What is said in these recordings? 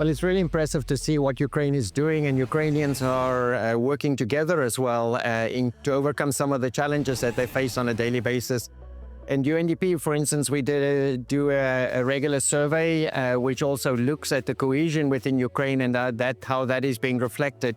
Well, it's really impressive to see what Ukraine is doing, and Ukrainians are uh, working together as well uh, in, to overcome some of the challenges that they face on a daily basis. And UNDP, for instance, we did uh, do a, a regular survey uh, which also looks at the cohesion within Ukraine and that how that is being reflected.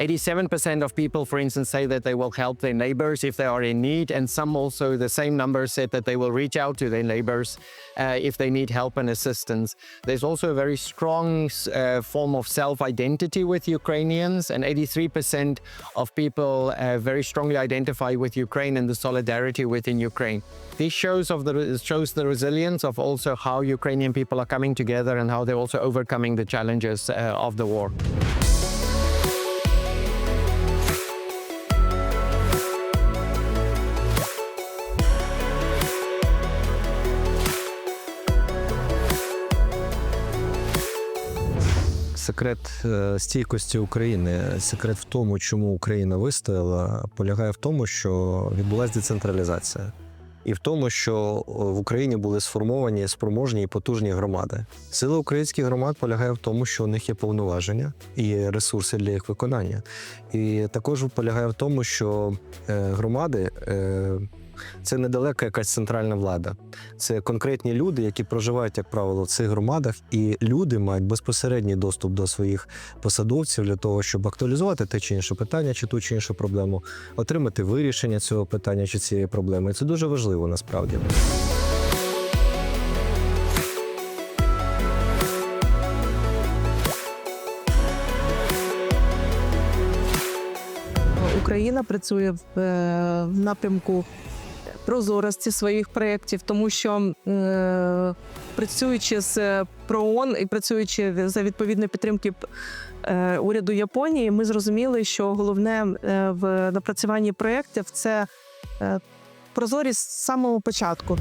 87% of people, for instance, say that they will help their neighbors if they are in need, and some also, the same number, said that they will reach out to their neighbors uh, if they need help and assistance. There's also a very strong uh, form of self identity with Ukrainians, and 83% of people uh, very strongly identify with Ukraine and the solidarity within Ukraine. This shows of the shows the resilience of also how Ukrainian people are coming together and how they're also overcoming the challenges uh, of the war. Секрет е, стійкості України, секрет в тому, чому Україна вистояла, полягає в тому, що відбулася децентралізація. І в тому, що в Україні були сформовані спроможні і потужні громади. Сила українських громад полягає в тому, що у них є повноваження і ресурси для їх виконання. І також полягає в тому, що е, громади е, це недалека якась центральна влада. Це конкретні люди, які проживають, як правило, в цих громадах, і люди мають безпосередній доступ до своїх посадовців для того, щоб актуалізувати те чи інше питання, чи ту чи іншу проблему, отримати вирішення цього питання чи цієї проблеми. І це дуже важливо насправді. Україна працює в, е, напрямку прозорості своїх проєктів, тому що е, працюючи з ПРООН і працюючи за відповідної підтримки е, уряду Японії, ми зрозуміли, що головне е, в напрацюванні проєктів це е, прозорість з самого початку.